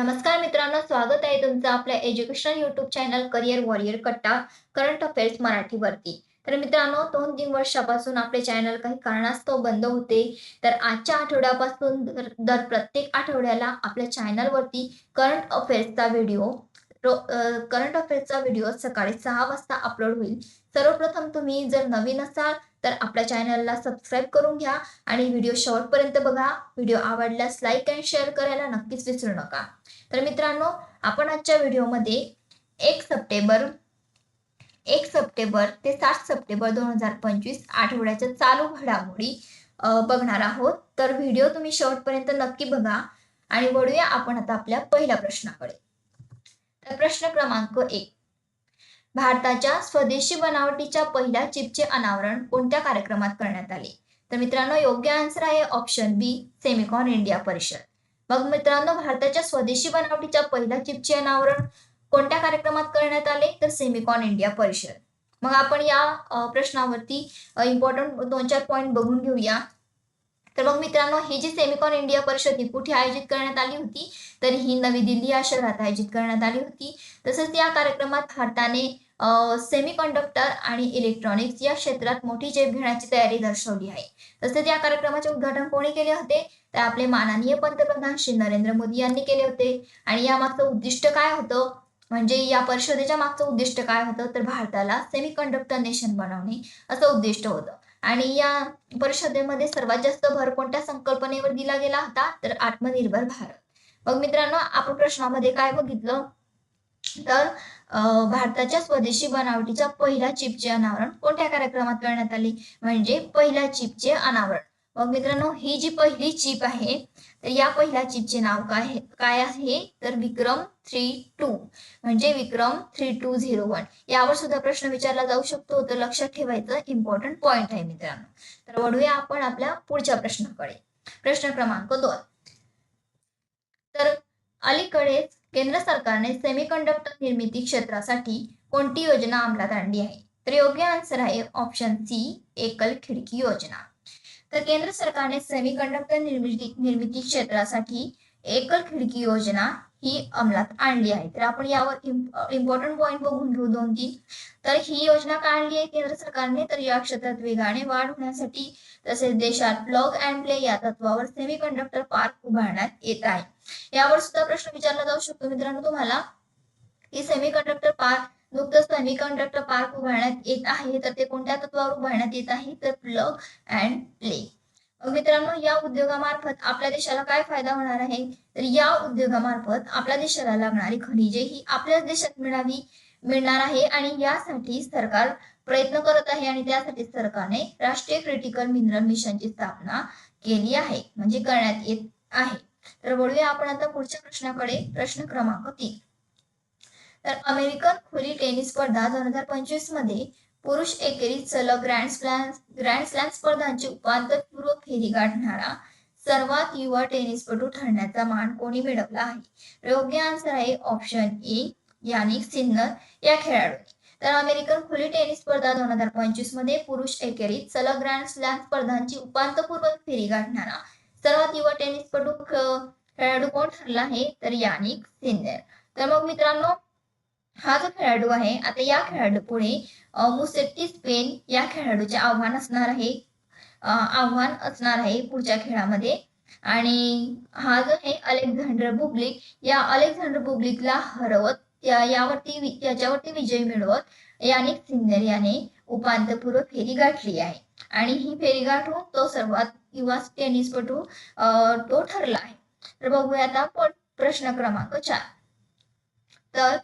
नमस्कार मित्रांनो स्वागत आहे तुमचं आपल्या educational YouTube channel career warrior कट्टा करंट अफेअर्स मराठीवरती. तर मित्रांनो दोन तीन वर्षापासून आपले चॅनल काही कारणास्तव बंद होते. तर आजच्या आठवड्यापासून दर प्रत्येक आठवड्याला आपल्या चॅनलवरती करंट अफेअर्सचा व्हिडिओ करंट अफेअर्सचा व्हिडिओ सकाळी सहा वाजता अपलोड होईल. सर्वप्रथम तुम्ही जर नवीन असाल तर आपल्या चॅनलला सबस्क्राईब करून घ्या आणि व्हिडिओ शेवटपर्यंत बघा. व्हिडिओ आवडल्यास लाईक अँड शेअर करायला नक्कीच विसरू नका. तर मित्रांनो आपण आजच्या व्हिडिओमध्ये एक सप्टेंबर एक सप्टेंबर ते सात सप्टेंबर दोन हजार पंचवीस आठवड्याच्या चालू घडामोडी बघणार आहोत. तर व्हिडिओ तुम्ही शेवटपर्यंत नक्की बघा आणि वळूया आपण आता आपल्या पहिल्या प्रश्नाकडे. तर प्रश्न क्रमांक एक. भारताच्या स्वदेशी बनावटीच्या पहिल्या चिपचे अनावरण कोणत्या कार्यक्रमात करण्यात आले? तर मित्रांनो योग्य आन्सर आहे ऑप्शन बी सेमिकॉन इंडिया परिषद. मग मित्रांनो भारताच्या स्वदेशी बनावटीच्या पहिल्या चिपचे अनावरण कोणत्या कार्यक्रमात करण्यात आले? तर सेमिकॉन इंडिया परिषद. मग आपण या प्रश्नावरती इम्पॉर्टंट दोन चार पॉईंट बघून घेऊया. तर मग मित्रांनो ही जी सेमिकॉन इंडिया परिषद ही कुठे आयोजित करण्यात आली होती? तर ही नवी दिल्ली या शहरात आयोजित करण्यात आली होती. तसंच या कार्यक्रमात भारताने सेमी कंडक्टर आणि इलेक्ट्रॉनिक्स या क्षेत्रात मोठी झेप घेण्याची तयारी दर्शवली आहे. तसेच या कार्यक्रमाचे उद्घाटन कोणी केले होते? तर आपले माननीय पंतप्रधान श्री नरेंद्र मोदी यांनी केले होते. आणि यामागचं उद्दिष्ट काय होतं? म्हणजे या परिषदेच्या मागचं उद्दिष्ट काय होतं? तर भारताला सेमी कंडक्टर नेशन बनवणे असं उद्दिष्ट होतं. आणि या परिषदेमध्ये सर्वात जास्त भर कोणत्या संकल्पनेवर दिला गेला होता? तर आत्मनिर्भर भारत. मग मित्रांनो आपण प्रश्नामध्ये काय बघितलं? तर भारताच्या स्वदेशी बनावटीच्या पहिल्या चिपचे अनावरण कोणत्या कार्यक्रमात करण्यात आले? म्हणजे पहिल्या चिपचे अनावरण. मग मित्रांनो ही जी पहिली चिप आहे तर या पहिल्या चिपचे नाव काय काय आहे? तर विक्रम थ्री टू. म्हणजे Vikram three two zero one. यावर सुद्धा प्रश्न विचारला जाऊ शकतो. तर लक्षात ठेवायचं इम्पॉर्टंट पॉइंट आहे मित्रांनो. तर वळूया आपण आपल्या पुढच्या प्रश्नाकडे. प्रश्न क्रमांक दोन. तर अलीकडेच केंद्र सरकारने सेमीकंडक्टर निर्मिती क्षेत्रासाठी कोणती योजना अंमलात आणली आहे? तर योग्य आन्सर आहे ऑप्शन सी एकल खिडकी योजना. तर केंद्र सरकारने सेमीकंडक्टर निर्मिती निर्मिती क्षेत्रासाठी एकल खिडकी योजना ही अंमलात आणली आहे. तर आपण यावर इम्पॉर्टंट पॉईंट बघून घेऊ दोन तीन तर ही योजना काय आणली आहे केंद्र सरकारने? तर या क्षेत्रात वेगाने वाढ होण्यासाठी तसेच देशात प्लग अँड प्ले या तत्वावर सेमीकंडक्टर पार्क उभारण्यात येत आहे. यावर सुद्धा प्रश्न विचारला जाऊ शकतो. मित्रांनो तुम्हाला की सेमीकंडक्टर पार्क नुकतंच सेमीकंडक्टर पार्क उभारण्यात येत आहे. तर ते कोणत्या तत्वावर उभारण्यात येत आहे? तर प्लग अँड प्ले मित्रांनो या उद्योगामार्फत आपल्या देशाला काय फायदा होणार आहे? तर या उद्योगामार्फत आपल्या देशाला लागणारी खनिजे ही आपल्याच देशात मिळावी मिळणार आहे. आणि यासाठी सरकार प्रयत्न करत आहे आणि त्यासाठी सरकारने राष्ट्रीय क्रिटिकल मिनरल मिशनची स्थापना केली आहे. म्हणजे करण्यात येत आहे. तर बोलूया आपण आता पुढच्या प्रश्नाकडे. प्रश्न क्रमांक तीन. तर अमेरिकन खुली टेनिस स्पर्धा दोन हजार पंचवीसमध्ये पुरुष एकेरी सलग ग्रँड स्लॅम ग्रँड स्लॅम स्पर्धांची उपांत्यपूर्व फेरी गाठणारा सर्वात युवा टेनिसपटू ठरण्याचा मान कोणी मिळवला आहे? योग्य आन्सर आहे ऑप्शन ए यानिक सिन्नर या खेळाडूने. तर अमेरिकन खुली टेनिस स्पर्धा दोन हजार पंचवीसमध्ये पुरुष एकेरीत सलग ग्रँड स्लॅम स्पर्धांची उपांत्यपूर्व फेरी गाठणारा सर्वात युवा टेनिसपटू खेळाडू कोण ठरला आहे? तर यानिक सिन्नर. तर मग मित्रांनो हा जो खेळाडू आहे आता या खेळाडू पुढे मुसेट्टी स्पेन या खेळाडूचे आव्हान असणार आहे. आव्हान असणार आहे पुढच्या खेळामध्ये. आणि हा जो आहे अलेक्झांडर बुबलिक या अलेक्झांडर बुबलिकला हरवत त्या यावरती याच्यावरती विजय मिळवत यानिक सिन्नर याने उपांत्यपूर्व फेरी गाठली आहे. आणि ही फेरी गाठून तो सर्वात युवा टेनिसपटू तो ठरला आहे. तर बघूया आता प्रश्न क्रमांक चार. तर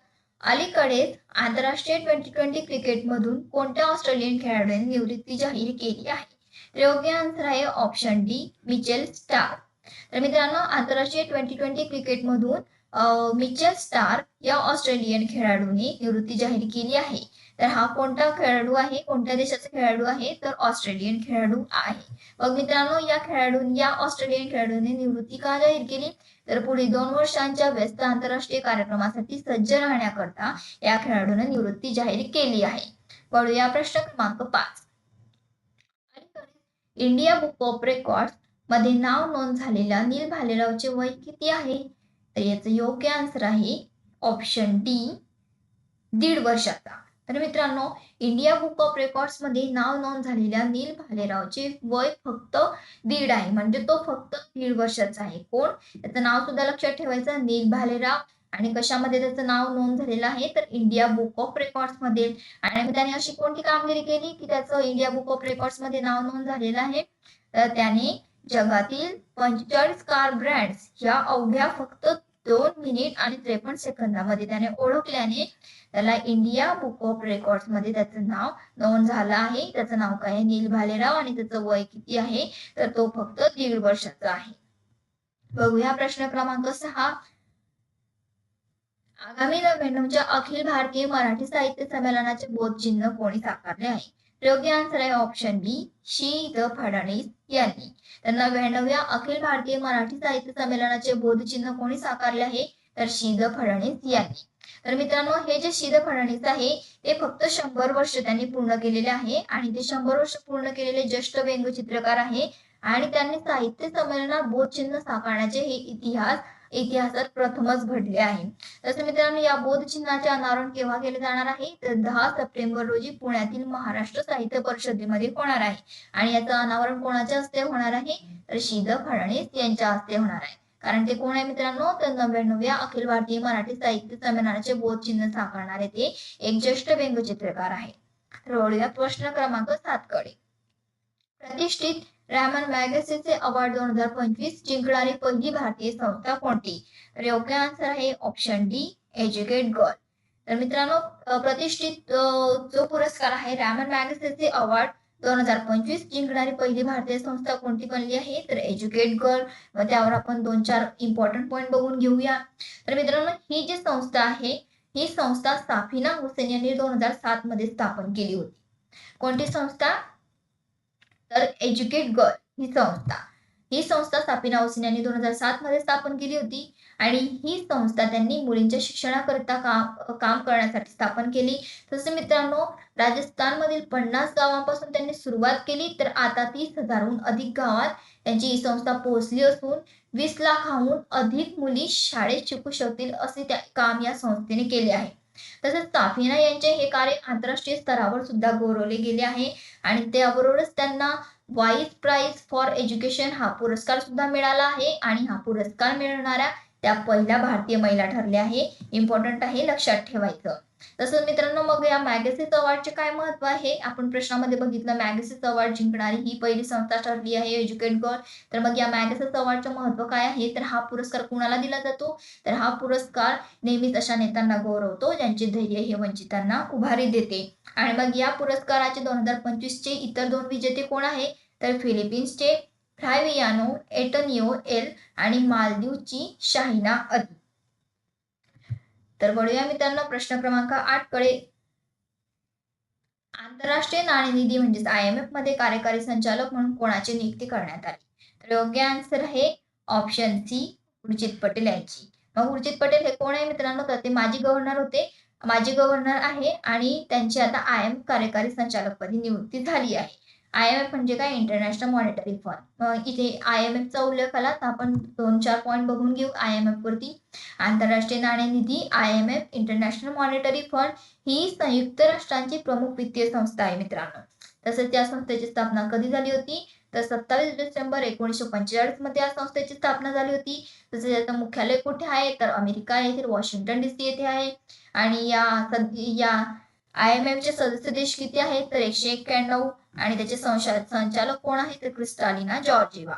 अलीकडेच आंतरराष्ट्रीय ट्वेंटी ट्वेंटी क्रिकेटमधून कोणत्या ऑस्ट्रेलियन खेळाडूने निवृत्ती जाहीर केली आहे? तर योग्य आन्सर आहे ऑप्शन डी मिचेल स्टार तर मित्रांनो आंतरराष्ट्रीय ट्वेंटी ट्वेंटी क्रिकेटमधून मिचेल स्टार या ऑस्ट्रेलियन खेळाडूने निवृत्ती जाहीर केली आहे. तर हा कोणता खेळाडू आहे? कोणत्या देशाचा खेळाडू आहे? तर ऑस्ट्रेलियन खेळाडू आहे. मग मित्रांनो या खेळाडू या ऑस्ट्रेलियन खेळाडूने निवृत्ती का जाहीर केली? तर पुढील दोन वर्षांच्या व्यस्त आंतरराष्ट्रीय कार्यक्रमासाठी सज्ज राहण्याकरता या खेळाडूने निवृत्ती जाहीर केली आहे. पळूया प्रश्न क्रमांक पाच. इंडिया बुक ऑफ रेकॉर्डमध्ये नाव नोंद झालेल्या नील भालेरावचे वय किती आहे? तर याचं योग्य आन्सर आहे ऑप्शन डी दीड वर्षाचा. तर मित्रांनो इंडिया बुक ऑफ रेकॉर्ड्समध्ये नाव नोंद झालेल्या नील भालेरावचे वय फक्त दीड आहे. म्हणजे तो फक्त दीड वर्षाचा आहे. कोण? त्याचं नाव सुद्धा लक्षात ठेवायचं नील भालेराव. आणि कशामध्ये त्याचं नाव नोंद झालेलं आहे? तर इंडिया बुक ऑफ रेकॉर्ड्समध्ये. आणि त्याने अशी कोणती कामगिरी केली की त्याचं इंडिया बुक ऑफ रेकॉर्ड्समध्ये नाव नोंद झालेलं आहे? तर त्याने जगातील पंचेचाळीस कार ब्रँड्स ह्या अवघ्या फक्त दोन मिनिट आणि त्रेपन्न सेकंदामध्ये त्याने ओळखल्याने त्याला इंडिया बुक ऑफ रेकॉर्ड्समध्ये त्याचं नाव नोंद झालं आहे. त्याचं नाव काय आहे? नील भालेराव आणि त्याचं वय किती आहे? तर तो फक्त दीड वर्षाचा आहे. बघूया प्रश्न क्रमांक सहा. आगामी नव्याण्णवच्या अखिल भारतीय मराठी साहित्य संमेलनाचे बोधचिन्ह कोणी साकारले आहे? योग्य आन्सर आहे ऑप्शन बी शी द फडणवीस यांनी. तर नव्याण्णव्या अखिल भारतीय मराठी साहित्य संमेलनाचे बोधचिन्ह कोणी साकारले आहे? तर शी द फडणवीस यांनी. तर मित्रांनो हे जे शिद फडणीस फडणवीस आहे ते फक्त शंभर वर्ष त्यांनी पूर्ण केलेले आहे आणि ते शंभर वर्ष पूर्ण केलेले ज्येष्ठ व्यंगचित्रकार आहे आणि त्यांनी साहित्य संमेलनात बोधचिन्ह साकारण्याचे हे इतिहास इतिहासात प्रथमच घडले आहे. तसं मित्रांनो या बोध चिन्हाचे अनावरण केव्हा केले जाणार आहे? तर दहा सप्टेंबर रोजी पुण्यातील महाराष्ट्र साहित्य परिषदेमध्ये होणार आहे. आणि याचं अनावरण कोणाच्या हस्ते होणार आहे? तर शीद फडणवीस यांच्या हस्ते होणार आहे. कारण ते कोण आहे मित्रांनो? तर नव्याण्णव्या अखिल भारतीय मराठी साहित्य संमेलनाचे बोधचिन्ह साकारणारे ते एक ज्येष्ठ व्यंगचित्रकार आहे वळूया प्रश्न क्रमांक सात कडे. प्रतिष्ठित रॅमन मॅगसेचे अवॉर्ड दोन हजार पंचवीस जिंकणारी पहिली भारतीय संस्था कोणती? तर योग्य आन्सर आहे ऑप्शन डी एज्युकेट गर्ल तर मित्रांनो प्रतिष्ठित जो पुरस्कार आहे रॅमन मॅगसेचे अवॉर्ड दोन हजार पंचवीस जिंकणारी पहिली भारतीय संस्था कोणती बनली आहे? तर एज्युकेट गर्ल. व त्यावर आपण दोन चार इम्पॉर्टंट पॉईंट बघून घेऊया. तर मित्रांनो ही जी संस्था आहे ही संस्था साफिना हुसेन यांनी दोन हजार सात मध्ये स्थापन केली होती. कोणती संस्था? तर एज्युकेट गर्ल ही संस्था. ही संस्था साफिना हुसेन यांनी दोन हजार सात मध्ये स्थापन केली होती. आणि ही संस्था त्यांनी मुलींच्या शिक्षणाकरिता काम काम करण्यासाठी स्थापन केली. तसे मित्रांनो राजस्थानमधील पन्नास गावांपासून त्यांनी सुरुवात केली तर आता तीस हजारहून अधिक गावात त्यांची ही संस्था पोहोचली असून वीस लाखाहून अधिक मुली शाळेत शिकू शकतील असे त्या काम या संस्थेने केले आहे. तसेच साफिना यांचे हे कार्य आंतरराष्ट्रीय स्तरावर सुद्धा गौरवले गेले आहे आणि त्याबरोबरच त्यांना वाईस प्राईज फॉर एज्युकेशन हा पुरस्कार सुद्धा मिळाला आहे आणि हा पुरस्कार मिळणाऱ्या त्या पहिल्या भारतीय महिला ठरल्या आहे इम्पॉर्टंट आहे लक्षात ठेवायचं. तसंच मित्रांनो मग या मॅगसेस अवॉर्डचे काय महत्त्व आहे? आपण प्रश्नामध्ये बघितलं मॅगसेस अवॉर्ड जिंकणारी ही पहिली संस्था ठरली आहे एज्युकेट गर्ल तर मग या मॅगसेस अवॉर्डचं महत्त्व काय आहे? तर हा पुरस्कार कुणाला दिला जातो? तर हा पुरस्कार नेहमीच अशा नेत्यांना गौरवतो ज्यांचे धैर्य हे वंचितांना उभारी देते. आणि मग या पुरस्काराचे दोन हजार पंचवीसचे इतर दोन विजेते कोण आहे? तर फिलिपिन्सचे फ्रायवियानो एटनियो एल आणि मालदीवची शाहिना अली. तर वळूया मित्रांनो प्रश्न क्रमांक आठकडे. आंतरराष्ट्रीय नाणेनिधी म्हणजेच आय एम एफमध्ये कार्यकारी संचालक म्हणून कोणाची नियुक्ती करण्यात आली? तर योग्य आन्सर आहे ऑप्शन सी उर्जित पटेल यांची. मग उर्जित पटेल हे कोण आहे मित्रांनो? तर ते माजी गव्हर्नर होते. माजी गव्हर्नर आहे आणि त्यांची आता आय एम कार्यकारी संचालकपदी नियुक्ती झाली आहे. आय एम एफ म्हणजे काय? इंटरनॅशनल मॉनिटरी फंड इथे आय एम एफचा उल्लेख आला तर आपण दोन चार पॉईंट बघून घेऊ आय एम एफ वरती. आंतरराष्ट्रीय नाणेनिधी I M F international monetary fund ही संयुक्त राष्ट्रांची प्रमुख वित्तीय संस्था आहे मित्रांनो. तसेच या संस्थेची स्थापना कधी झाली होती? तर सत्तावीस डिसेंबर एकोणीसशे पंचेचाळीसमध्ये या संस्थेची स्थापना झाली होती. तसेच याचं मुख्यालय कुठे आहे? तर अमेरिका येथील वॉशिंग्टन डी सी येथे आहे. आणि या या आय एम एफ चे सदस्य देश किती आहेत? तर एकशे एक्क्याण्णव. आणि त्याचे संचालक कोण आहे तर क्रिस्टालिना जॉर्जिवा.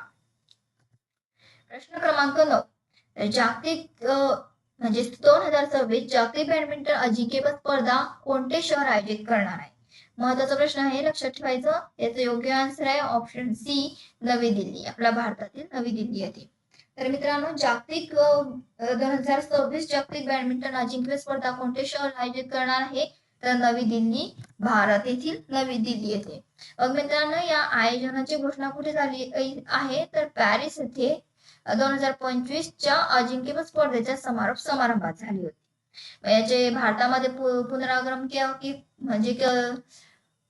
प्रश्न क्रमांक नऊ. जागतिक म्हणजे दोन हजार सव्वीस जागतिक बॅडमिंटन अजिंक्यपद स्पर्धा कोणते शहर आयोजित करणार आहे? महत्त्वाचा प्रश्न आहे लक्षात ठेवायचं. याचं योग्य आन्सर आहे ऑप्शन सी नवी दिल्ली. आपल्या भारतातील नवी दिल्ली येथे तर मित्रांनो जागतिक दोन हजार सव्वीस जागतिक बॅडमिंटन अजिंक्य स्पर्धा कोणते शहर आयोजित करणार आहे? तर नवी दिल्ली भारत येथील नवी दिल्ली येथे. मग मित्रांनो या आयोजनाची घोषणा कुठे झाली आहे? तर पॅरिस येथे दोन हजार पंचवीसच्या अजिंक्यपद स्पर्धेच्या समारोप समारंभात झाली होती. याचे भारतामध्ये पुनरागमन केव्हा की म्हणजे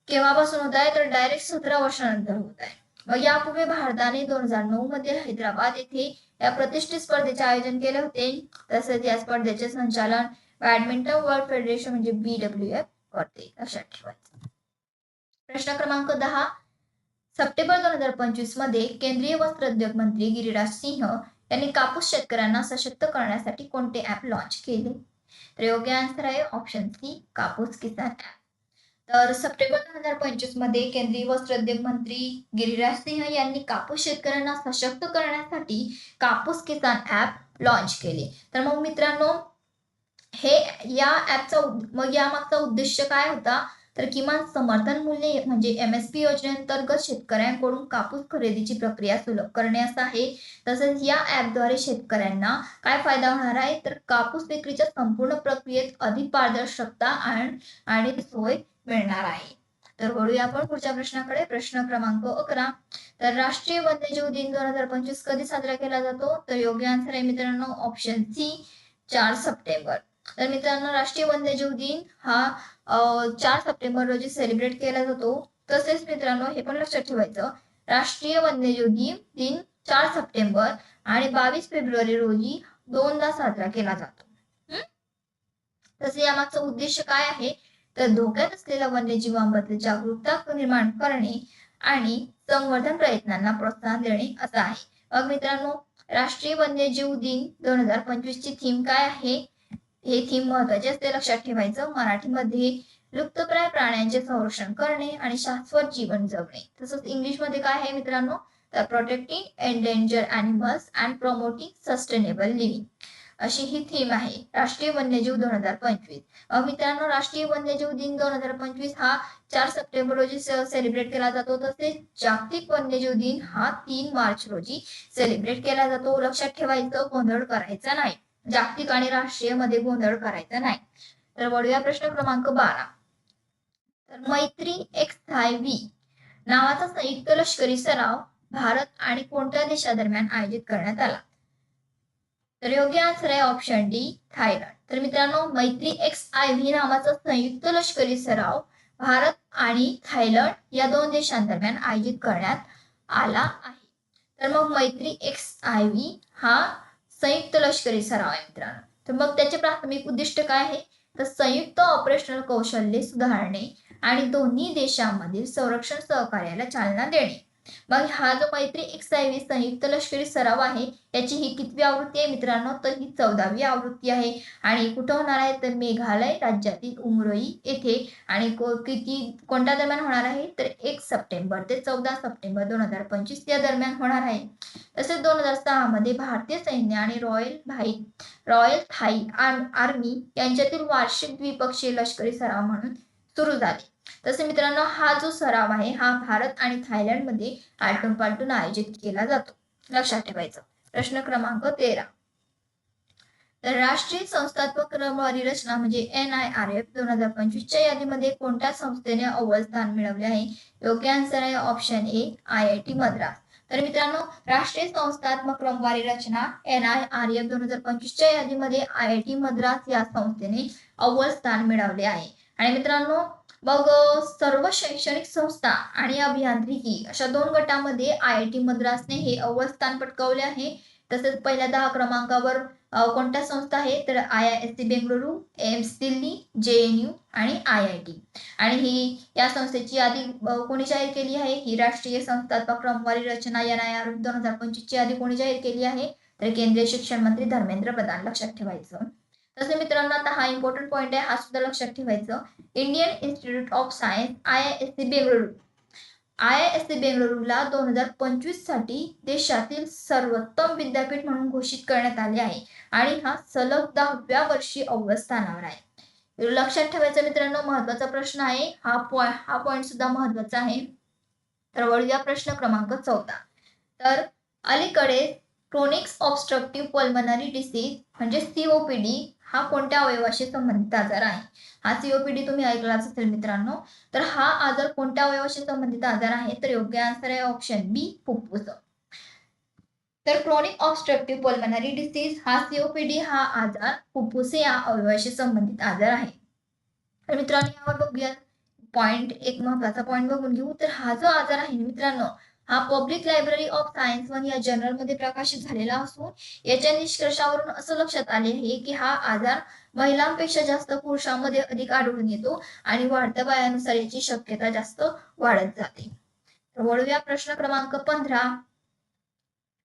केव्हापासून होत आहे? तर डायरेक्ट सतरा वर्षानंतर होत आहे. मग यापूर्वी भारताने दोन हजार नऊ मध्ये हैदराबाद येथे या प्रतिष्ठित स्पर्धेचे आयोजन केले होते. तसेच या स्पर्धेचे संचालन बॅडमिंटन वर्ल्ड फेडरेशन म्हणजे बी डब्ल्यू एफ करते लक्षात ठेवायचं प्रश्न क्रमांक दहा. सप्टेंबर दोन हजार पंचवीसमध्ये केंद्रीय वस्त्रोद्योग मंत्री गिरिराज सिंह यांनी कापूस शेतकऱ्यांना सशक्त करण्यासाठी कोणते ऍप लॉन्च केले? तर योग्य आन्सर आहे ऑप्शन सी कापूस किसान ऍप तर सप्टेंबर दोन हजार पंचवीसमध्ये केंद्रीय वस्त्रोद्योग मंत्री गिरिराज सिंह यांनी कापूस शेतकऱ्यांना सशक्त करण्यासाठी कापूस किसान ऍप लॉन्च केले. तर मग मित्रांनो हे या ऍपचा मग यामागचा उद्देश काय होता? तर किमान समर्थन मूल्य म्हणजे एम एस पी योजनेअंतर्गत शेतकऱ्यांकडून कापूस खरेदीची प्रक्रिया सुलभ करणे असं आहे. तसेच या ऍपद्वारे शेतकऱ्यांना काय फायदा होणार आहे? तर कापूस विक्रीच्या संपूर्ण प्रक्रियेत अधिक पारदर्शकता आणि सोय मिळणार आहे. तर वळूया आपण पुढच्या प्रश्नाकडे. प्रश्न क्रमांक अकरा. तर राष्ट्रीय वन्यजीव दिन दोन हजार पंचवीस कधी साजरा केला जातो? तर योग्य आन्सर आहे मित्रांनो ऑप्शन सी चार सप्टेंबर. तर मित्रांनो राष्ट्रीय वन्यजीव दिन हा चार सप्टेंबर रोजी सेलिब्रेट केला जातो. तसेच मित्रांनो हे पण लक्षात ठेवायचं. राष्ट्रीय वन्यजीव दिन चार सप्टेंबर आणि बावीस फेब्रुवारी रोजी दोनदा साजरा केला जातो. तसे यामागचा उद्देश काय आहे? तर धोक्यात असलेल्या वन्यजीवांबद्दल जागरूकता निर्माण करणे आणि संवर्धन प्रयत्नांना प्रोत्साहन देणे असं आहे. मग मित्रांनो राष्ट्रीय वन्यजीव दिन दोन हजार पंचवीस ची थीम काय आहे? हे थीम महत्त्वाचे असते. लक्षात ठेवायचं मराठीमध्ये लुप्तप्राय प्राण्यांचे संरक्षण करणे आणि शाश्वत जीवन जगणे. तसंच इंग्लिशमध्ये काय आहे मित्रांनो? तर protecting endangered animals and promoting sustainable living अशी ही थीम आहे. राष्ट्रीय वन्यजीव दोन हजार पंचवीस. मित्रांनो राष्ट्रीय वन्यजीव दिन दोन हजार पंचवीस हा चार सप्टेंबर रोजी सेलिब्रेट केला जातो. तसेच जागतिक वन्यजीव दिन हा तीन मार्च रोजी सेलिब्रेट केला जातो. लक्षात ठेवायचं गोंधळ करायचा नाही. जागतिक आणि राष्ट्रीयमध्ये गोंधळ करायचा नाही. तर वळूया प्रश्न क्रमांक बारा. तर मैत्री एक्स थाय व्ही नावाचा संयुक्त लष्करी सराव भारत आणि कोणत्या देशादरम्यान आयोजित करण्यात आला? तर योग्य आन्सर आहे ऑप्शन डी थायलंड. तर मित्रांनो मैत्री एक्स आय व्ही नावाचा संयुक्त लष्करी सराव भारत आणि थायलंड या दोन देशांदरम्यान आयोजित करण्यात आला आहे. तर मग मैत्री एक्स आय व्ही हा संयुक्त लष्करी सराव आहे मित्रांनो. तर मग त्याचे प्राथमिक उद्दिष्ट काय आहे? तर संयुक्त ऑपरेशनल कौशल्य सुधारणे आणि दोन्ही देशांमधील संरक्षण सहकार्याला चालना देणे. मग हा जो मैत्री एक्सायवी संयुक्त लष्करी सराव आहे याची ही कितवी आवृत्ती आहे मित्रांनो? तर ही चौदावी आवृत्ती आहे. आणि कुठं होणार आहे? तर मेघालय राज्यातील उमरोई येथे. आणि किती कोणत्या दरम्यान होणार आहे? तर एक सप्टेंबर ते चौदा सप्टेंबर दोन हजार पंचवीस या दरम्यान होणार आहे. तसेच दोन हजार सहा मध्ये भारतीय सैन्य आणि रॉयल भाई रॉयल थाई आर्मी यांच्यातील वार्षिक द्विपक्षीय लष्करी सराव म्हणून सुरू झाले. तसे मित्रांनो हा जो सराव आहे हा भारत आणि थायलंडमध्ये आलटून पालटून आयोजित केला जातो. लक्षात ठेवायचं. प्रश्न क्रमांक तेरा. तर राष्ट्रीय संस्थात्मक क्रमवारी रचना म्हणजे एन आय आर एफ दोन हजार पंचवीसच्या यादीमध्ये कोणत्या संस्थेने अव्वल स्थान मिळवले आहे? योग्य आन्सर आहे option A I I T Madras. तर मित्रांनो राष्ट्रीय संस्थात्मक क्रमवारी रचना एन आय आर एफ दोन हजार पंचवीसच्या यादीमध्ये आय आय टी मद्रास या संस्थेने अव्वल स्थान मिळवले आहे. आणि मित्रांनो मग सर्व शैक्षणिक संस्था आणि अभियांत्रिकी अशा दोन गटामध्ये आय आय टी मद्रासने हे अव्वल स्थान पटकावले आहे. तसेच पहिल्या दहा क्रमांकावर कोणत्या संस्था आहे तर I I S C Bengaluru AIIMS Delhi J N U आणि आय आय टी. आणि ही या संस्थेची यादी कोणी जाहीर केली आहे? ही राष्ट्रीय संस्थात्मक क्रमवारी रचना या आय दोन हजार पंचवीसची यादी कोणी जाहीर केली आहे? तर केंद्रीय शिक्षण मंत्री धर्मेंद्र प्रधान. लक्षात ठेवायचं. तसे मित्रांनो आता हा इम्पॉर्टंट पॉईंट आहे. हा सुद्धा लक्षात ठेवायचं. Indian institute of science I I S C Bengaluru I I S C बेंगळुरूला दोन हजार पंचवीससाठी देशातील सर्वोत्तम विद्यापीठ म्हणून घोषित करण्यात आले आहे. आणि हा सलग दहाव्या वर्षी अव्वल स्थानावर आहे. लक्षात ठेवायचा मित्रांनो महत्त्वाचा प्रश्न आहे. हा पॉइंट हा पॉइंट सुद्धा महत्त्वाचा आहे. तर वळूया प्रश्न क्रमांक चौदा तर अलीकडे क्रोनिक्स ऑब्स्ट्रक्टिव्ह पल्मनरी डिसीज म्हणजे सीओपीडी हा कोणत्या अवयवाशी संबंधित आजार आहे? हा सीओपीडी तुम्ही ऐकलाच असेल मित्रांनो तर हा आजार कोणत्या अवयवाशी संबंधित आजार आहे? तर योग्य आन्सर आहे ऑप्शन बी फुफ्फुस. तर क्रोनिक ऑब्स्ट्रक्टिव्ह पल्मनरी डिसीज हा सीओपीडी हा आजार फुफ्फुस या अवयवाशी संबंधित आजार आहे. तर मित्रांनो यावर बघूया पॉइंट एक महत्त्वाचा पॉइंट बघून घेऊ. तर हा जो आजार आहे मित्रांनो हा public library of science one या जर्नलमध्ये प्रकाशित झालेला असून याच्या निष्कर्षावरून असं लक्षात आले आहे की हा आजार महिलांपेक्षा जास्त पुरुषांमध्ये अधिक आढळून येतो आणि वाढत्या वयानुसार याची शक्यता जास्त वाढत जाते. वळूया प्रश्न क्रमांक पंधरा.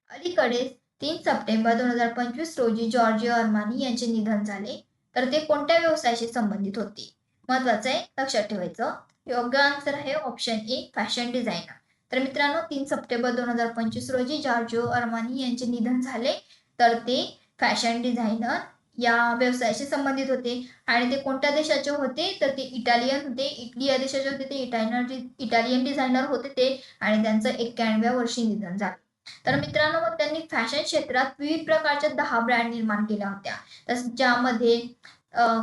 अलीकडे तीन सप्टेंबर दोन हजार पंचवीस रोजी जॉर्जिओ अर्मानी यांचे निधन झाले. तर ते कोणत्या व्यवसायाशी संबंधित होते? महत्वाचं आहे लक्षात ठेवायचं. योग्य आन्सर आहे ऑप्शन ए फॅशन डिझायनर तर मित्रांनो तीन सप्टेंबर दोन हजार पंचवीस रोजी जॉर्जिओ अरमानी यांचे निधन झाले. तर ते फॅशन डिझायनर या व्यवसायाशी संबंधित होते. आणि ते कोणत्या देशाचे होते? तर ते इटालियन होते. इटली या देशाचे होते. ते इटालियन इटालियन डिझायनर होते ते. आणि त्यांचं एक्क्याण्णव्या वर्षी निधन झालं. तर मित्रांनो मग त्यांनी फॅशन क्षेत्रात विविध प्रकारच्या दहा ब्रँड निर्माण केल्या होत्या. तसंच ज्यामध्ये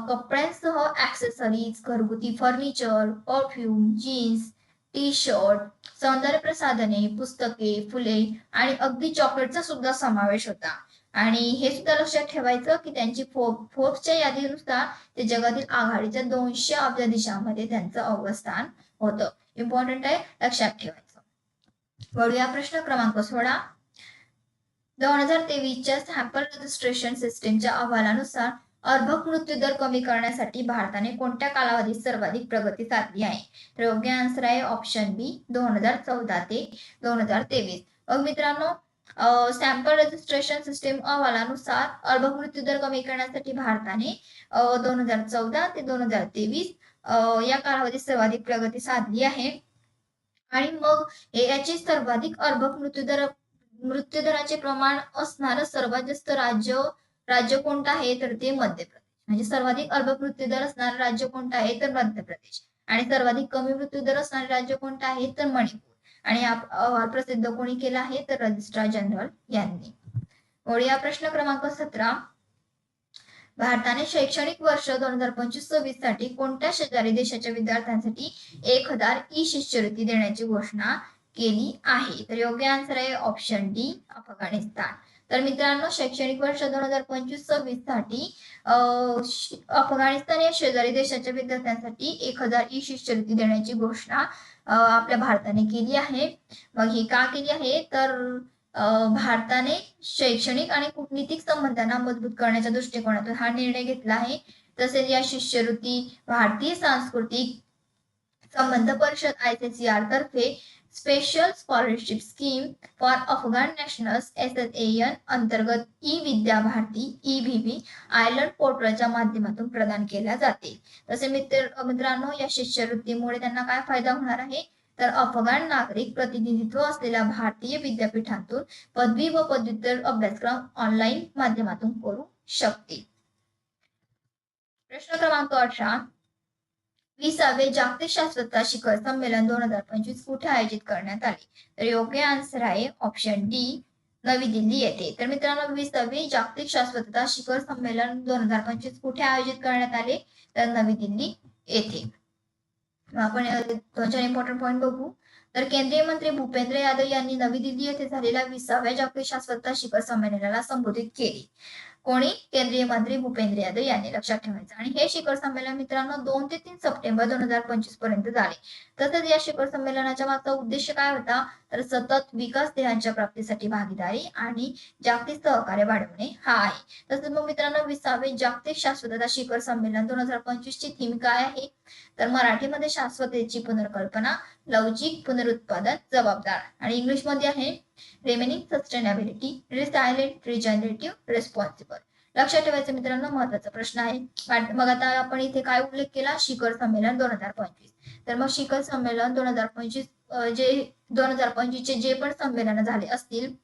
कपड्यांसह ऍक्सेसरीज घरगुती furniture perfume jeans T shirt सौंदर्य प्रसाधने पुस्तके फुले आणि अगदी चॉकलेटचा सुद्धा समावेश होता. आणि हे सुद्धा लक्षात ठेवायचं की त्यांची फोर्ब फोर्ब्सच्या यादीनुसार ते जगातील आघाडीच्या दोनशे अब्ज देशांमध्ये त्यांचं अवस्थान होतं. इम्पॉर्टंट आहे लक्षात ठेवायचं. वळूया प्रश्न क्रमांक सोळा. दोन हजार तेवीसच्या सॅम्पल रजिस्ट्रेशन सिस्टीमच्या अहवालानुसार अर्भक मृत्यू दर कमी करण्यासाठी भारताने कोणत्या कालावधीत सर्वाधिक प्रगती साधली आहे? तर योग्य आन्सर आहे ऑप्शन बी दोन हजार चौदा ते दोन हजार तेवीस. मग मित्रांनो सॅम्पल रजिस्ट्रेशन सिस्टीम अहवालानुसार अर्भक मृत्यू दर कमी करण्यासाठी भारताने दोन हजार चौदा ते दोन हजार तेवीस या कालावधीत सर्वाधिक प्रगती साधली आहे. आणि मग याची सर्वाधिक अर्भक मृत्यूदर मृत्यूदराचे प्रमाण असणारं सर्वात जास्त राज्य राज्य कोणतं आहे तर ते मध्य प्रदेश. म्हणजे सर्वाधिक अर्ब मृत्यू दर असणारं राज्य कोणतं आहे तर मध्य प्रदेश. आणि सर्वाधिक कमी मृत्यू दर असणारे राज्य कोणतं आहे तर मणिपूर. आणि अहवाल प्रसिद्ध कोणी केला आहे तर रजिस्ट्रार जनरल यांनी. या प्रश्न क्रमांक सतरा. भारताने शैक्षणिक वर्ष दोन हजार पंचवीस सव्वीससाठी कोणत्या शेजारी देशाच्या विद्यार्थ्यांसाठी एक हजार ई शिष्यवृत्ती देण्याची घोषणा केली आहे? तर योग्य आन्सर आहे ऑप्शन डी अफगाणिस्तान. तर मित्रांनो शैक्षणिक वर्ष दोन हजार पंचवीस सव्वीससाठी अफगाणिस्तान या शेजारी देशाच्या विद्यार्थ्यांसाठी एक हजार ई शिष्यवृत्ती देण्याची घोषणा आपल्या भारताने केली आहे. मग ही का केली आहे? तर भारताने शैक्षणिक आणि कूटनीतिक संबंधांना मजबूत करण्याच्या दृष्टिकोनातून हा निर्णय घेतला आहे. तसेच या शिष्यवृत्ती भारतीय सांस्कृतिक संबंध परिषद आय सी आर तर्फे special scholarship scheme for Afghan nationals S S N अंतर्गत E Vidya Bharati E V V island पोर्टलच्या माध्यमातून प्रदान केल्या जाते. तसे मित्र मित्रांनो या शिष्यवृत्तीमुळे त्यांना काय फायदा होणार आहे? तर अफगाण नागरिक प्रतिनिधित्व असलेल्या भारतीय विद्यापीठांतून पदवी व पदव्युत्तर अभ्यासक्रम ऑनलाईन माध्यमातून करू शकतील. प्रश्न क्रमांक अठरा विसावे जागतिक शाश्वतता शिखर संमेलन दोन हजार पंचवीस कुठे आयोजित करण्यात आले? तर योग्य आन्सर आहे ऑप्शन डी नवी दिल्ली येथे. तर मित्रांनो विसावे जागतिक शाश्वतता शिखर संमेलन दोन हजार पंचवीस कुठे आयोजित करण्यात आले? तर नवी दिल्ली येथे. आपण दोन चार इम्पॉर्टंट पॉईंट बघू. तर केंद्रीय मंत्री भूपेंद्र यादव यांनी नवी दिल्ली येथे झालेल्या विसाव्या जागतिक शाश्वतता शिखर संमेलनाला संबोधित केले. कोणी? केंद्रीय मंत्री भूपेंद्र यादव यांनी लक्षात ठेवायचं. आणि हे शिखर संमेलन मित्रांनो दोन ते तीन सप्टेंबर दोन हजार पंचवीसपर्यंत झाले. तसंच या शिखर संमेलनाच्या मागचा उद्देश काय होता? तर सतत विकास ध्येयांच्या प्राप्तीसाठी भागीदारी आणि जागतिक सहकार्य वाढवणे हा आहे. तसंच मग मित्रांनो विसावे जागतिक शाश्वतता शिखर संमेलन दोन हजार पंचवीस ची थीम काय आहे? तर मराठीमध्ये शाश्वतेची पुनर्कल्पना लवचिक पुनरुत्पादन जबाबदार. आणि इंग्लिशमध्ये आहे remaining sustainability resilient regenerative responsible लक्षात ठेवायचं मित्रांनो महत्त्वाचा प्रश्न आहे. मग आता आपण इथे काय उल्लेख केला? शिखर संमेलन दोन हजार पंचवीस. तर मग शिखर संमेलन दोन हजार पंचवीस जे दोन हजार पंचवीस चे जे पण संमेलन झाले असतील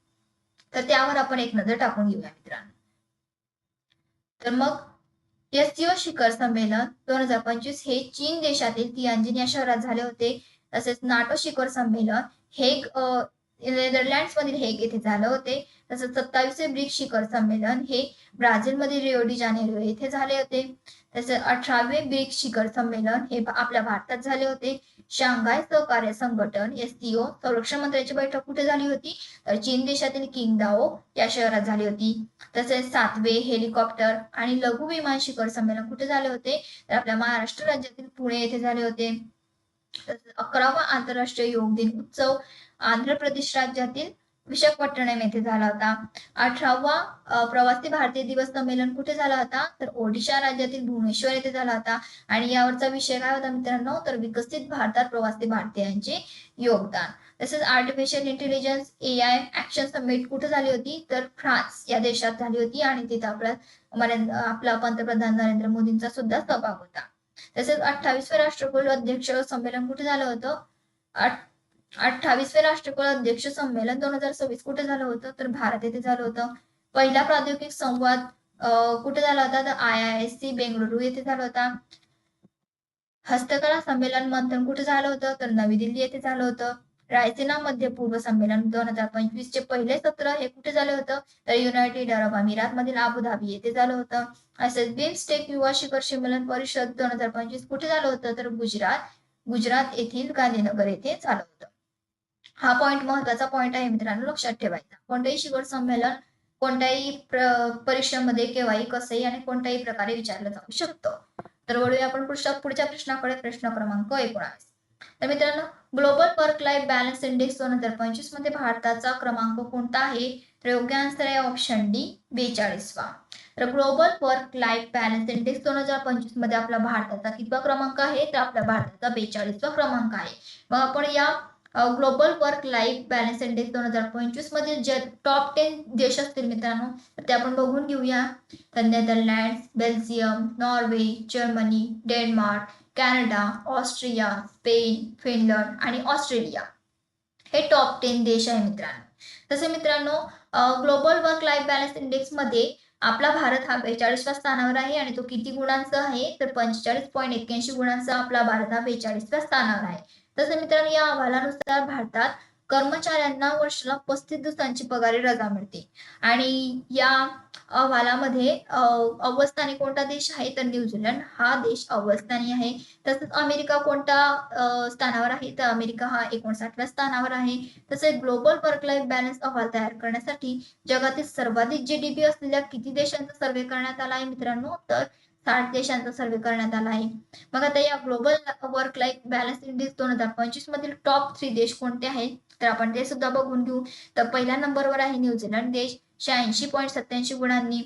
तर त्यावर आपण एक नजर टाकून घेऊया मित्रांनो. तर मग एससीओ शिखर संमेलन दोन हजार पंचवीस हे चीन देशातील तियांजिन या शहरात झाले होते. तसेच नाटो शिखर संमेलन हे नेदरलँड्स मधील हेग येथे झालं होते. तसंच सत्तावीसवे ब्रिक्स शिखर संमेलन हे ब्राझीलमधील रिओ डी जानेरो येथे झाले होते. तसेच अठरावे ब्रिक्स शिखर संमेलन हे आपल्या भारतात झाले होते. शांघाय सहकार्य संघटन एस संरक्षण मंत्र्यांची बैठक कुठे झाली होती? तर चीन देशातील किंगदाओ या शहरात झाली होती. तसेच सातवे हेलिकॉप्टर आणि लघु विमान शिखर संमेलन कुठे झाले होते? तर आपल्या महाराष्ट्र राज्यातील पुणे येथे झाले होते. अकरावा आंतरराष्ट्रीय योग दिन उत्सव आंध्र प्रदेश राज्यातील विशाखपट्टणम येथे झाला होता. अठरावा प्रवासी भारतीय दिवस संमेलन कुठे झाला होता? तर ओडिशा राज्यातील भुवनेश्वर येथे झाला होता. आणि यावरचा विषय काय होता मित्रांनो? तर विकसित भारतात प्रवासी भारतीयांचे योगदान. तसेच artificial intelligence A I action summit कुठे झाली होती? तर फ्रान्स या देशात झाली होती आणि तिथे आपला आपला पंतप्रधान नरेंद्र मोदींचा सुद्धा सहभाग होता. तसेच अठ्ठावीसवे राष्ट्रकुल अध्यक्ष संमेलन कुठे झालं होतं? अठ्ठावीसवे राष्ट्रकुल अध्यक्ष संमेलन दोन हजार सव्वीस कुठे झालं होतं? तर भारत येथे झालं होतं. पहिला प्राद्योगिक संवाद कुठे झाला होता? तर I I S C Bengaluru येथे झाला होता. हस्तकला संमेलन मंथन कुठे झालं होतं? तर नवी दिल्ली येथे झालं होतं. रायसेना मध्य पूर्व संमेलन दोन हजार पंचवीस चे पहिले सत्र हे कुठे झालं होतं? तर युनायटेड अरब अमिरात मधील अबुधाबी येथे झालं होतं. असेच बिमस्टेक युवा शिखर संमेलन परिषद दोन हजार पंचवीस कुठे झालं होतं? तर गुजरात गुजरात येथील गांधीनगर येथे झालं होतं. हा पॉइंट महत्त्वाचा पॉइंट आहे मित्रांनो लक्षात ठेवायचा. कोणत्याही शिखर संमेलन कोणत्याही परीक्षेमध्ये केव्हाही कसंही आणि कोणत्याही प्रकारे विचारलं जाऊ शकतं. तर वळूया आपण पुढच्या पुढच्या प्रश्नाकडे. प्रश्न क्रमांक एकोणावीस. तर मित्रांनो global work life balance index दोन हजार पंचवीसमध्ये भारताचा क्रमांक कोणता आहे? तर योग्य आन्सर आहे ऑप्शन डी बेचाळीसवा. तर global work life balance index दोन हजार पंचवीसमध्ये आपला भारताचा कितवा क्रमांक आहे? तर आपल्या भारताचा बेचाळीसवा क्रमांक आहे. मग आपण या global work life balance index दोन हजार पंचवीसमध्ये जे टॉप टेन देश असतील मित्रांनो तर ते आपण बघून घेऊया. तर Netherland Belgium Norway Germany Denmark Canada Austria Spain Finland आणि ऑस्ट्रेलिया हे टॉप टेन देश आहे मित्रांनो. तसे मित्रांनो ग्लोबल वर्क लाईफ बॅलन्स इंडेक्समध्ये आपला भारत हा बेचाळीसव्या स्थानावर आहे आणि तो किती गुणांचा आहे? तर पंचेचाळीस पॉईंट एक्क्याऐंशी गुणांचा आपला भारत हा बेचाळीसव्या स्थानावर आहे. तसेच मित्रांनो या अहवालानुसार भारतात कर्मचाऱ्यांना वर्षाला पस्तीस दिवसांची पगारी रजा मिळते. आणि या अहवालामध्ये अं, कोणता देश आहे तर न्यूझीलंड हा देश अव्वलस्थानी आहे. तसंच अमेरिका कोणत्या स्थानावर आहे तर अमेरिका हा एकोणसाठव्या स्थानावर आहे. तसेच ग्लोबल वर्क लाईफ बॅलन्स अहवाल तयार करण्यासाठी जगातील सर्वाधिक जीडीपी असलेल्या किती देशांचा सर्वे करण्यात आला आहे मित्रांनो तर साठ देशांचा सर्वे करण्यात आला आहे. मग आता या global work life balance index दोन हजार पंचवीस मधील टॉप थ्री देश कोणते आहेत? तर आपण ते सुद्धा बघून घेऊ. तर पहिल्या नंबरवर आहे न्यूझीलंड देश शहाऐंशी पॉईंट सत्याऐंशी गुणांनी.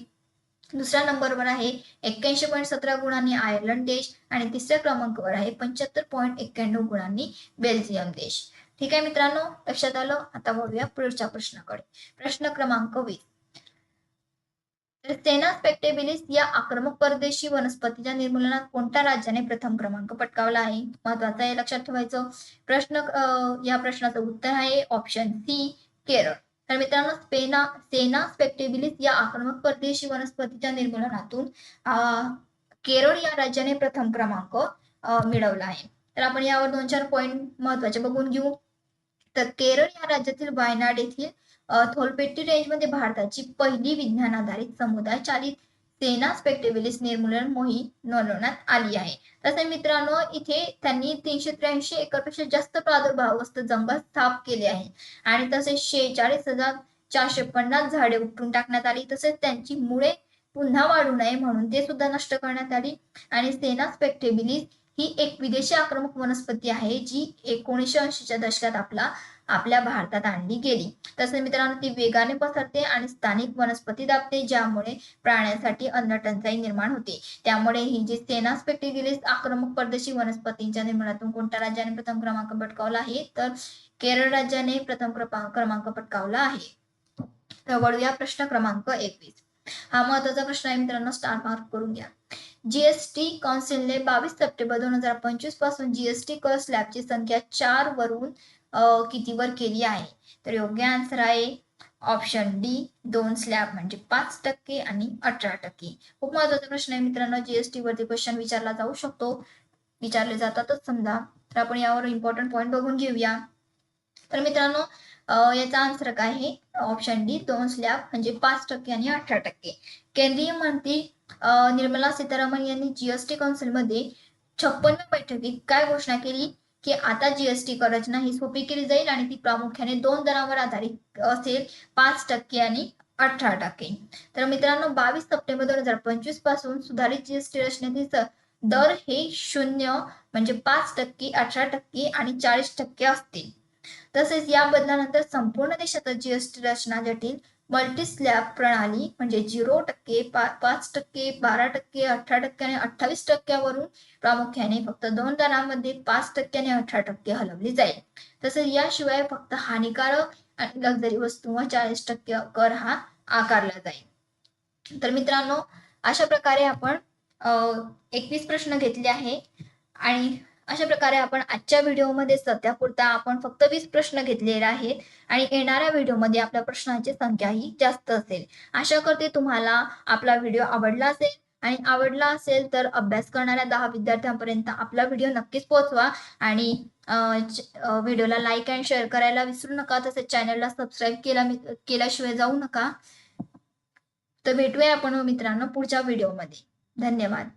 दुसऱ्या नंबरवर आहे एक्क्याऐंशी पॉईंट सतरा गुणांनी आयर्लंड देश आणि तिसऱ्या क्रमांकावर आहे पंच्याहत्तर पॉईंट एक्क्याण्णव गुणांनी बेल्जियम देश. ठीक आहे मित्रांनो लक्षात आलं? आता बघूया पुढच्या प्रश्नाकडे. प्रश्न क्रमांक वीस. तर सेना स्पेक्टेबिलिस या आक्रमक परदेशी वनस्पतीच्या निर्मूलनात कोणत्या राज्याने प्रथम क्रमांक पटकावला आहे? महत्वाचं आहे लक्षात ठेवायचं. प्रश्न या प्रश्नाचं उत्तर आहे ऑप्शन सी केरळ. तर मित्रांनो स्पेना सेना स्पेक्टेबिलिस या आक्रमक परदेशी वनस्पतीच्या निर्मूलनातून केरळ या राज्याने प्रथम क्रमांक मिळवला आहे. तर आपण यावर दोन चार पॉईंट महत्त्वाचे बघून घेऊ. तर केरळ या राज्यातील वायनाड येथील थोलपेट्टी रेंजमध्ये भारताची पहिली विज्ञान आधारित समुदाय चालित सेना स्पेक्टेबिलिस निर्मूलन मोहीम नोंदवण्यात आली आहे. तसे मित्रांनो इथे त्यांनी तीनशे त्र्याऐंशी एकरपेक्षा जास्त प्रादुर्भावस्त जंगल स्थाप केले आहे. आणि तसेच शेहेचाळीस हजार चारशे पन्नास झाडे उपटून टाकण्यात आली. तसेच त्यांची मुळे पुन्हा वाढू नये म्हणून ते सुद्धा नष्ट करण्यात आली. आणि सेना स्पेक्टेबिलिस ही एक विदेशी आक्रमक वनस्पती आहे जी एकोणीसशे ऐंशीच्या दशकात आपला आपल्या भारतात आणली गेली. तसे मित्रांनो ती वेगाने पसरते आणि स्थानिक वनस्पती दाबते ज्यामुळे प्राण्यांसाठी अन्न टंचाई निर्माण होते. त्यामुळे ही जी सेना स्पेक्टिगिलिस आक्रमक परदेशी वनस्पतींच्या निर्माणातून कोणत्या राज्याने प्रथम क्रमांक पटकावला आहे? तर केरळ राज्याने प्रथम क्रमांक पटकावला आहे. तर वळूया प्रश्न क्रमांक एकवीस. हा महत्त्वाचा प्रश्न आहे मित्रांनो स्टार मार्क करून घ्या. जीएसटी काउन्सिलने बावीस सप्टेंबर दोन हजार पंचवीसपासून जीएसटी कर स्लॅबची संख्या चार वरून कितीवर केली आहे? तर योग्य आन्सर आहे ऑप्शन डी दोन स्लॅब म्हणजे पाच टक्के आणि अठरा टक्के. खूप महत्त्वाचा प्रश्न आहे मित्रांनो जीएसटी वरती क्वेश्चन विचारला जाऊ शकतो. विचारले जातातच समजा. तर आपण यावर इम्पॉर्टंट पॉईंट बघून घेऊया. तर मित्रांनो याचा आन्सर काय आहे? ऑप्शन डी दोन स्लॅब म्हणजे पाच टक्के आणि अठरा टक्के. केंद्रीय मंत्री निर्मला सीतारामन यांनी जीएसटी काउन्सिलमध्ये छप्पन्न बैठकीत काय घोषणा केली? की आता जीएसटी रचना ही सोपी केली जाईल आणि ती प्रामुख्याने दोन दरांवर आधारित असेल पाच टक्के आणि अठरा टक्के. तर मित्रांनो बावीस सप्टेंबर दोन हजार पंचवीसपासून सुधारित जीएसटी रचनेतील दर हे शून्य म्हणजे पाच टक्के अठरा टक्के आणि चाळीस टक्के असतील. तसेच या बदलानंतर संपूर्ण देशात जीएसटी रचना जटील मल्टीस्लॅब प्रणाली म्हणजे झिरो टक्के पा पाच टक्के बारा टक्के अठरा टक्के आणि अठ्ठावीस टक्क्यावरून प्रामुख्याने फक्त दोन दरामध्ये पाच टक्क्याने अठरा टक्के हलवली जाईल. तसेच याशिवाय फक्त हानिकारक आणि लक्झरी वस्तूंवर चाळीस टक्के कर हा आकारला जाईल. तर मित्रांनो अशा प्रकारे आपण एकवीस प्रश्न घेतले आहे आणि अशा प्रकारे आपण आजच्या व्हिडिओमध्ये सध्यापुरता आपण फक्त वीस प्रश्न घेतलेले आहेत आणि येणाऱ्या व्हिडिओमध्ये आपल्या प्रश्नांची संख्या ही जास्त असेल. आशा करते तुम्हाला आपला व्हिडिओ आवडला असेल आणि आवडला असेल तर अभ्यास करणाऱ्या दहा विद्यार्थ्यांपर्यंत आपला व्हिडिओ नक्कीच पोहोचवा आणि व्हिडिओला लाईक अँड शेअर करायला विसरू नका. तसेच चॅनलला सबस्क्राईब केला केल्याशिवाय जाऊ नका. तर भेटूया आपण हो मित्रांनो पुढच्या व्हिडिओमध्ये. धन्यवाद.